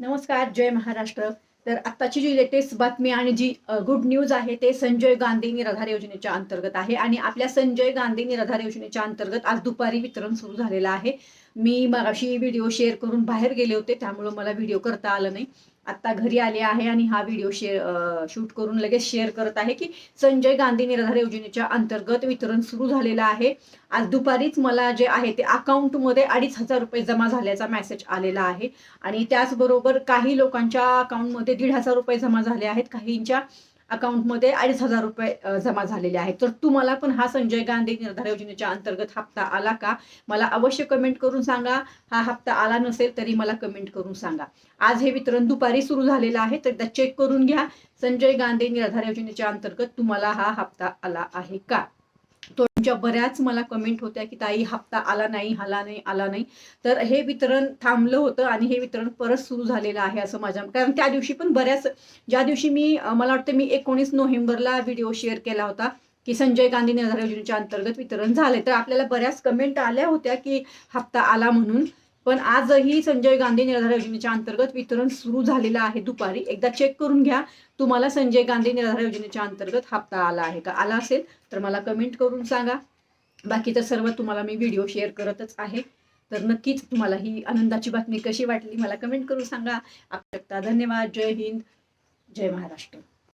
नमस्कार जय महाराष्ट्र. तर आत्ताची जी लेटेस्ट बातमी आणि जी गुड न्यूज आहे ते संजय गांधी निराधार योजनेच्या अंतर्गत आहे. आणि आपल्या संजय गांधी निराधार योजनेच्या अंतर्गत आज दुपारी वितरण सुरू झालेलं आहे. मी मगाशी व्हिडिओ शेअर करून बाहेर गेले होते त्यामुळं मला व्हिडिओ करता आलं नाही. आत्ता घरी आले आहे आणि हा व्हिडिओ शेअर शूट करून लगेच शेअर करत आहे की संजय गांधी निराधार योजनेच्या अंतर्गत वितरण सुरू झालेलं आहे. आज दुपारीच मला जे आहे ते अकाउंटमध्ये अडीच हजार रुपये जमा झाल्याचा मेसेज आलेला आहे. आणि त्याचबरोबर काही लोकांच्या अकाउंटमध्ये दीड हजार रुपये जमा झाले आहेत. काहींच्या अकाउंटमध्ये अडीच हजार रुपये जमा झालेले आहेत. तर तुम्हाला पण हा संजय गांधी निर्धार योजनेच्या अंतर्गत हप्ता आला का? मला अवश्य कमेंट करून सांगा. हा हप्ता आला नसेल तरी मला कमेंट करून सांगा. आज हे वितरण दुपारी सुरू झालेलं आहे तर एकदा चेक करून घ्या. संजय गांधी निर्धार योजनेच्या अंतर्गत तुम्हाला हा हप्ता आला आहे का? तुमच्या बऱ्याच मला कमेंट होत्या की ताई हप्ता आला नाही आला नाही आला नाही. तर हे वितरण थांबलं होतं आणि हे वितरण परत सुरू झालेलं आहे असं माझ्या कारण त्या दिवशी पण बऱ्याच ज्या दिवशी मी मला वाटतं मी एकोणीस नोव्हेंबरला व्हिडिओ शेअर केला होता की संजय गांधी निराधार योजनेच्या अंतर्गत वितरण झाले तर आपल्याला बऱ्याच कमेंट आल्या होत्या की हप्ता आला म्हणून. पण आजही संजय गांधी निराधार योजनेच्या अंतर्गत वितरण सुरू झालेलं आहे दुपारी. एकदा चेक करून घ्या. तुम्हाला संजय गांधी निराधार योजनेच्या अंतर्गत हप्ता आला आहे का? आला असेल तर मला कमेंट करून सांगा. बाकी तर सर्व तुम्हाला मी व्हिडिओ शेअर करतच आहे. तर नक्कीच तुम्हाला ही आनंदाची बातमी कशी वाटली मला कमेंट करून सांगा. आपल्या धन्यवाद. जय हिंद. जय महाराष्ट्र.